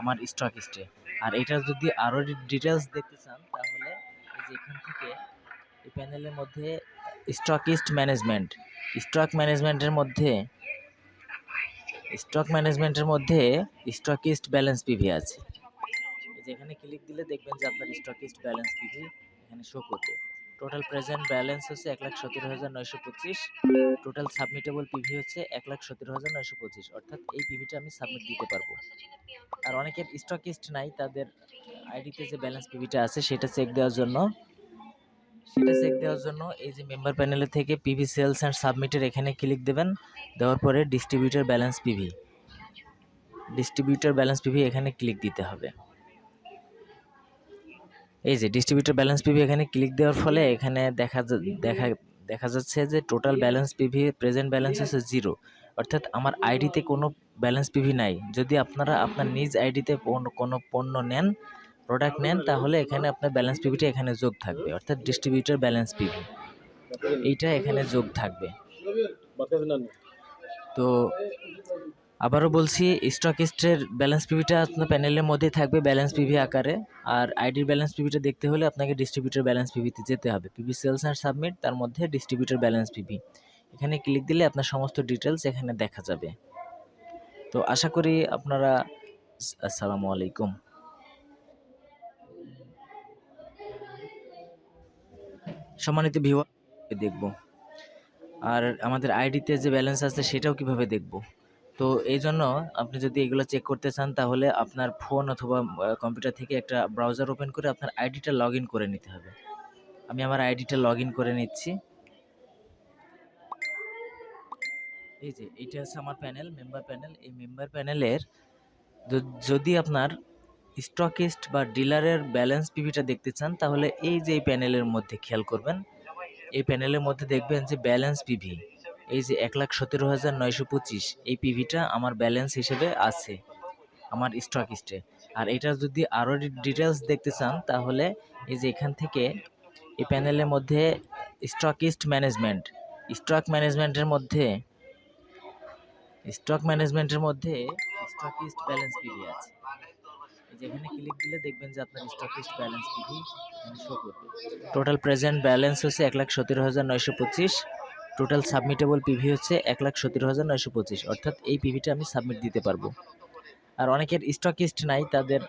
আমার স্টকিস্টে আর এটা যদি আরও ডিটেলস দেখতে চান, তাহলে এই যে এখান থেকে এই প্যানেলের মধ্যে স্টকিস্ট ম্যানেজমেন্ট স্টক ম্যানেজমেন্টের মধ্যে স্টক ম্যানেজমেন্টের মধ্যে স্টকিস্ট ব্যালেন্স পিভি আছে। এই যে এখানে ক্লিক দিলে দেখবেন যে আপনার স্টকিস্ট ব্যালেন্স পিভি এখানে শো করবে। টোটাল প্রেজেন্ট ব্যালেন্স হচ্ছে এক লাখ সতেরো হাজার নয়শো পঁচিশ টোটাল সাবমিটেবল পিভি হচ্ছে এক লাখ সতেরো হাজার নয়শো পঁচিশ, অর্থাৎ এই পিভিটা আমি সাবমিট দিতে পারব। আর অনেকের স্টকিস্ট নাই, তাদের আইডিতে যে ব্যালেন্স পিভিটা আছে সেটা চেক দেওয়ার জন্য। সেটা চেক দেওয়ার জন্য এই যে মেম্বার প্যানেলে থেকে পিভি সেলস অ্যান্ড সাবমিটের এখানে ক্লিক দেবেন, দেওয়ার পরে distributor balance PV distributor balance PV এখানে ক্লিক দিতে হবে। এই যে ডিস্ট্রিবিউটর ব্যালেন্স পিভি এখানে ক্লিক দেওয়ার ফলে এখানে দেখা দেখা দেখা যাচ্ছে যে total balance PV present balance হচ্ছে জিরো অর্থাৎ আমার আইডিতে কোনো ব্যালেন্স পিভি নাই। যদি আপনারা আপনার নিজ আইডিতে কোনো পণ্য নেন প্রোডাক্ট নেন, তাহলে এখানে আপনার ব্যালেন্স পিভিটা এখানে যোগ থাকবে। অর্থাৎ ডিস্ট্রিবিউটার ব্যালেন্স পিভি এইটা এখানে যোগ থাকবে। তো আবারও বলছি স্টকিস্টের ব্যালেন্স পিভিটা আপনার প্যানেলের মধ্যেই থাকবে ব্যালেন্স পিভি আকারে। আর আইডির ব্যালেন্স পিভিটা দেখতে হলে আপনাকে ডিস্ট্রিবিউটর ব্যালেন্স পিভিতে যেতে হবে। পিভি সেলস অ্যান্ড সাবমিট তার মধ্যে ডিস্ট্রিবিউটর ব্যালেন্স পিভি এখানে ক্লিক দিলে আপনার সমস্ত ডিটেলস এখানে দেখা যাবে। তো আশা করি আপনারা আসসালামু আলাইকুম। সম্মানিত ভিউ দেখব। আর আমাদের আইডিতে যে ব্যালেন্স আছে, সেটাও কীভাবে দেখব? তো এই জন্য আপনি যদি এগুলো চেক করতে চান, তাহলে আপনার ফোন অথবা কম্পিউটার থেকে একটা ব্রাউজার ওপেন করে আপনার আইডিটা লগ করে নিতে হবে। আমি আমার আইডিটা লগ করে নিচ্ছি। এই যে, এইটা হচ্ছে আমার প্যানেল মেম্বার প্যানেল এই মেম্বার প্যানেলের যদি আপনার স্টকিস্ট বা ডিলারের ব্যালেন্স পিভিটা দেখতে চান, তাহলে এই যে এই প্যানেলের মধ্যে খেয়াল করবেন, এই প্যানেলের মধ্যে দেখবেন যে ব্যালেন্স পিভি এই যে এক লাখ সতেরো হাজার নয়শো পঁচিশ, এই পিভিটা আমার ব্যালেন্স হিসেবে আছে, আমার স্টকিস্টে আর এটার যদি আরও ডিটেলস দেখতে চান, তাহলে এই যে এখান থেকে এই প্যানেলের মধ্যে স্টকিস্ট ম্যানেজমেন্ট স্টক ম্যানেজমেন্টের মধ্যে স্টক ম্যানেজমেন্টের মধ্যে স্টকিস্ট ব্যালেন্স পিভি আছে। যেখানে ক্লিক দিলে দেখবেন যে আপনার স্টকিস্ট ব্যালেন্স পিভি শো করবে। টোটাল প্রেজেন্ট ব্যালেন্স হচ্ছে এক লাখ সতেরো হাজার নয়শো পঁচিশ টোটাল সাবমিটেবল পিভি হচ্ছে এক লাখ সতেরো হাজার নয়শো পঁচিশ, অর্থাৎ এই পিভিটা আমি সাবমিট দিতে পারব। আর অনেকের স্টকিস্ট নাই, তাদের